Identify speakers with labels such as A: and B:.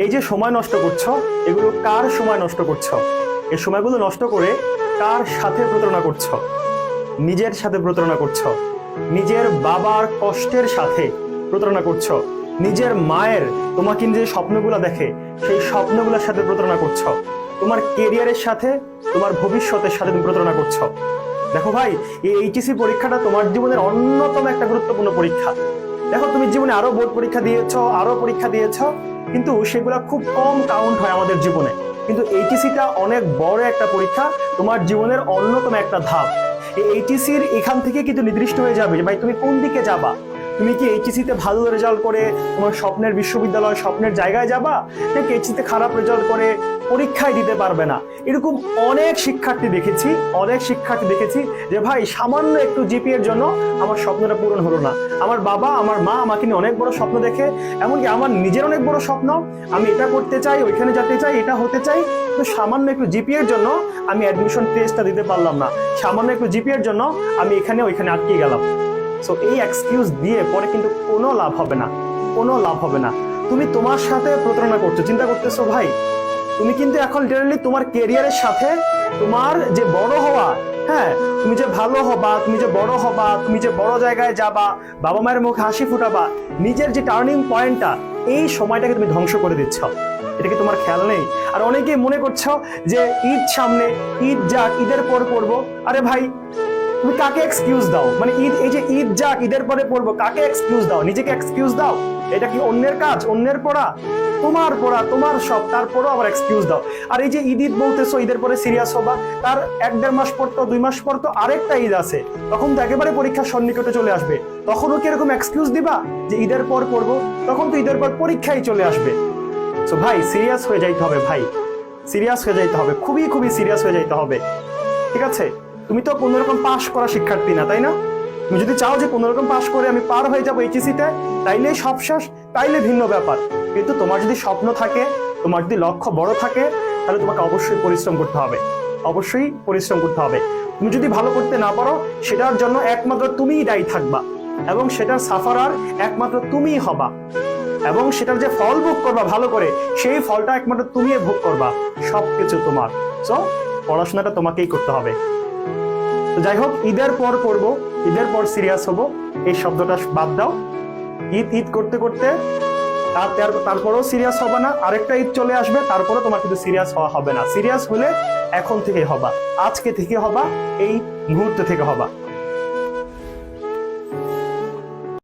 A: এই যে সময় নষ্ট করছ, এগুলো কার সময় নষ্ট করছ? এই সময়গুলো নষ্ট করে কার সাথে প্রতারণা করছ? নিজের সাথে প্রতারণা করছ। নিজের বাবার কষ্টের সাথে প্রতারণা করছ। নিজের মায়ের, তোমাকে যে স্বপ্নগুলো দেখে, সেই স্বপ্নগুলোর সাথে প্রতারণা করছ। তোমার কেরিয়ারের সাথে, তোমার ভবিষ্যতের সাথে তুমি প্রতারণা করছ। দেখো ভাই, এই এইচএসি পরীক্ষাটা তোমার জীবনের অন্যতম একটা গুরুত্বপূর্ণ পরীক্ষা। দেখো, তুমি জীবনে আরও বোর্ড পরীক্ষা দিয়েছ, আরও পরীক্ষা দিয়েছ। কিন্তু সেগুলো খুব কম কাউন্ট হয় আমাদের জীবনে। কিন্তু এইচএসিটা অনেক বড় একটা পরীক্ষা, তোমার জীবনের অন্যতম একটা ধাপ। এই এইচএসির এখান থেকে কিন্তু নির্দিষ্ট হয়ে যাবে ভাই তুমি কোন দিকে যাবা? তুমি কি এইচএসিতে ভালো রেজাল্ট করে তোমার স্বপ্নের বিশ্ববিদ্যালয়, স্বপ্নের জায়গায় যাবা? নাকি এইচএসিতে খারাপ রেজাল্ট করে পরীক্ষায় দিতে পারবে না? এরকম অনেক শিক্ষার্থী দেখেছি, অনেক শিক্ষার্থী দেখেছি যে, ভাই, সামান্য একটু জিপি এর জন্য আমার স্বপ্নটা পূরণ হলো না। আমার বাবা, আমার মা আমাকে নিয়ে অনেক বড় স্বপ্ন দেখে, এমনকি আমার নিজের অনেক বড় স্বপ্ন। আমি এটা করতে চাই, ওইখানে যেতে চাই, এটা হতে চাই। তো সামান্য একটু জিপি এর জন্য আমি অ্যাডমিশন টেস্টটা দিতে পারলাম না। সামান্য একটু জিপি এর জন্য আমি এখানে, ওইখানে আটকে গেলাম। সো এই এক্সকিউজ দিয়ে পরে কিন্তু কোনো লাভ হবে না। কোনো লাভ হবে না। তুমি তোমার সাথে প্রতারণা করছ, চিন্তা করতেছো, ভাই, তুমি কিন্তু এখন লিটারালি তোমার কেরিয়ারের সাথে তোমার যে বড় হওয়া হ্যাঁ তুমি যে ভালো হবা, তুমি যে বড় হবা, তুমি যে বড় জায়গায় যাবা, বাবা মায়ের মুখে হাসি ফুটাবা, নিজের যে টার্নিং পয়েন্টটা এই সময়টাকে তুমি ধ্বংস করে দিচ্ছ। এটা কি তোমার খেয়াল নেই? আর অনেকেই মনে করছ যে ঈদ সামনে, ঈদ যাক, ঈদের পর করব আরে ভাই তুমি কাকে এক্সকিউজ দাও? মানে ঈদ, এই যে ঈদ যাক, ঈদের পরে পড়ব, কাকে এক্সকিউজ দাও? নিজেকে এক্সকিউজ দাও? এটা কি অন্যের কাজ? অন্যের পড়া? তোমার পড়া, তোমার সব, তারপরও আবার এক্সকিউজ দাও। আর এই যে ঈদ ঈদ বলতেছো, ঈদের পরে সিরিয়াস হবা, তার এক দেড় মাস পর তো, দুই মাস পর তো আরেকটা ঈদ আছে। তখন তো একেবারে পরীক্ষার সন্নিকটে চলে আসবে। তখনও কি এরকম এক্সকিউজ দিবা? যে ঈদের পর পড়ব, তখন তো ঈদের পর পরীক্ষাই চলে আসবে। তো ভাই, সিরিয়াস হয়ে যাইতে হবে, ভাই। সিরিয়াস হয়ে যাইতে হবে, খুবই খুবই সিরিয়াস হয়ে যাইতে হবে। ঠিক আছে? তুমি তো কোনো রকম পাশ করা শিক্ষার্থী না, তাই না? তুমি যদি চাও যে কোনো রকম পাশ করে আমি পার হয়ে যাব এইচএসিতে তাইলে সব শেষ, তাইলে ভিন্ন ব্যাপার। কিন্তু তোমার যদি স্বপ্ন থাকে, তোমার যদি লক্ষ্য বড় থাকে, তাহলে তোমাকে অবশ্যই পরিশ্রম করতে হবে। অবশ্যই পরিশ্রম করতে হবে। তুমি যদি ভালো করতে না পারো, সেটার জন্য একমাত্র তুমিই দায়ী থাকবা এবং সেটার সাফারার একমাত্র তুমিই হবা। এবং সেটার যে ফল ভোগ করবা ভালো করে, সেই ফলটা একমাত্র তুমি ভোগ করবা। সবকিছু তোমার। সো পড়াশোনাটা তোমাকেই করতে হবে। তো যাই হোক, ঈদের পর করব ঈদের পর সিরিয়াস হব, এই শব্দটা বাদ দাও। ঈদ ঈদ করতে করতে তার তার- তারপরেও সিরিয়াস হবে না, আরেকটা ঈদ চলে আসবে তারপরে তোমার কিন্তু সিরিয়াস হওয়া হবে না। সিরিয়াস হলে এখন থেকে হবা, আজকে থেকে হবা, এই মুহূর্ত থেকে হবা।